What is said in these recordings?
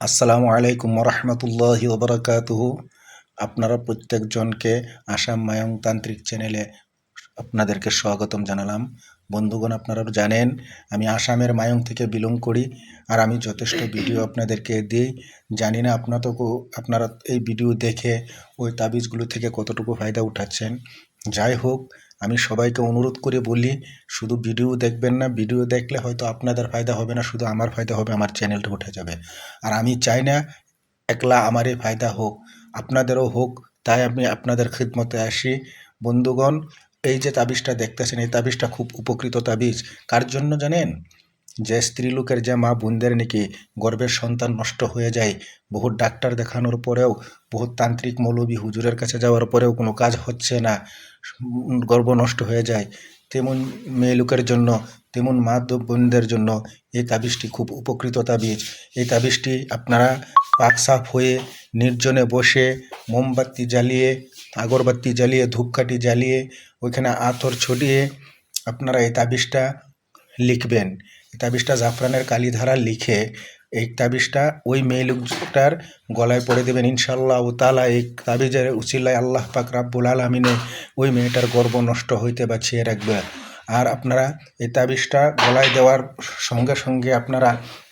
আসসালামু আলাইকুম রহমতুল্লাহ ওবরাকাতুহ। আপনারা প্রত্যেকজনকে আসাম মায়ংতান্ত্রিক চ্যানেলে আপনাদেরকে স্বাগতম জানালাম। বন্ধুগণ, আপনারা জানেন, আমি আসামের মায়ং থেকে বিলং করি আর আমি যথেষ্ট ভিডিও আপনাদেরকে দিই। জানি না আপনাদেরকেও আপনারা এই ভিডিও দেখে ওই তাবিজগুলো থেকে কতটুকু ফায়দা উঠাচ্ছেন। যাই হোক, আমি সবাইকে অনুরোধ করে বলি, শুধু ভিডিও দেখবেন না, ভিডিও দেখলে হয়তো আপনাদের ফায়দা হবে না, শুধু আমার ফায়দা হবে, আমার চ্যানেলটা উঠে যাবে। আর আমি চাই না একলা আমারই ফায়দা হোক, আপনাদেরও হোক, তাই আমি আপনাদের খিদমতে আসি। বন্ধুগণ, এই যে তাবিজটা দেখতেছেন, এই তাবিজটা খুব উপকৃত তাবিজ। কার জন্য জানেন? যে স্ত্রী লোকের যে মা বোনদের নাকি গর্ভের সন্তান নষ্ট হয়ে যায়, বহুত ডাক্তার দেখানোর পরেও, বহুত তান্ত্রিক মৌলবী হুজুরের কাছে যাওয়ার পরেও কোনো কাজ হচ্ছে না, গর্ভ নষ্ট হয়ে যায়। তেমন মেয়ে লোকের জন্য, তেমন মা বোনদের জন্য এই তাবিজটি খুব উপকৃত তাবিজ। এই তাবিজটি আপনারা পাক সাফ হয়ে, নির্জনে বসে, মোমবাতি জ্বালিয়ে, আগরবাতি জ্বালিয়ে, ধূপকাঠি জ্বালিয়ে, ওইখানে আতর ছড়িয়ে আপনারা এই তাবিজটা লিখবেন। তাবিজটা জাফরানের কালীধারা লিখে এই তাবিজটা ওই মেয়ে লোকটার গলায় পড়ে দেবেন ইনশাল্লাহ ও তালা এই তাবিজের উচিলায় আল্লাহ পাক রাব্বুল আলমিনে ওই মেয়েটার গর্ব নষ্ট হইতে বাঁচিয়ে রাখবে আর আপনারা এই তাবিজটা গলায় দেওয়ার সঙ্গে সঙ্গে আপনারা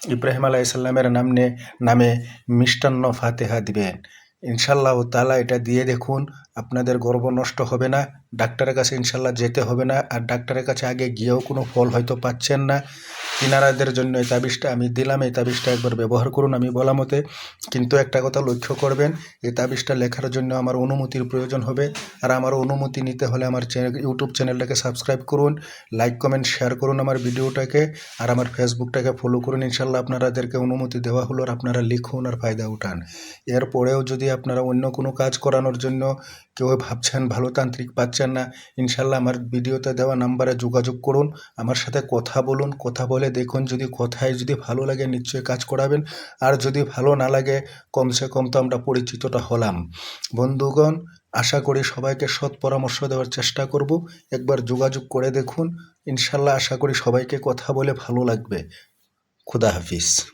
ইব্রাহিম আলাইসাল্লামের নামনে, নামে মিষ্টান্ন ফাতেহা দিবেন। ইনশাল্লাহ তালা এটা দিয়ে দেখুন। আপনাদের গর্ব নষ্ট হবে না, ডাক্তারের কাছে ইনশাল্লাহ যেতে হবে না, আর ডাক্তারের কাছে আগে গিয়েও কোনো ফল হয়তো পাচ্ছেন না। কিনারাদের জন্য এই তাবিজটা আমি দিলাম, এই তাবিজটা একবার ব্যবহার করুন আমি বলা মতে। কিন্তু একটা কথা লক্ষ্য করবেন, এই তাবিজটা লেখার জন্য আমার অনুমতির প্রয়োজন হবে। আর আমার অনুমতি নিতে হলে আমার ইউটিউব চ্যানেলটাকে সাবস্ক্রাইব করুন, লাইক, কমেন্ট, শেয়ার করুন আমার ভিডিওটাকে, আর আমার ফেসবুকটাকে ফলো করুন। ইনশাল্লাহ আপনারাদেরকে অনুমতি দেওয়া হলো আর আপনারা লিখুন আর ফায়দা উঠান। এরপরেও যদি আপনারা অন্য কোনো কাজ করানোর জন্য কেউ ভাবছেন ভালো তান্ত্রিক পাচ্ছেন না, ইনশাল্লাহ আমার ভিডিওতে দেওয়া নাম্বারে যোগাযোগ করুন, আমার সাথে কথা বলুন, কথা বলে দেখুন যদি কথায় যদি ভালো লাগে নিশ্চয়ই কাজ করাবেন, আর যদি ভালো না লাগে কমসে কম তো আমরা পরিচিতটা হলাম। বন্ধুগণ, আশা করি সবাইকে সৎ পরামর্শ দেওয়ার চেষ্টা করব, একবার যোগাযোগ করে দেখুন, ইনশাল্লাহ আশা করি সবাইকে কথা বলে ভালো লাগবে। খুদা হাফিজ।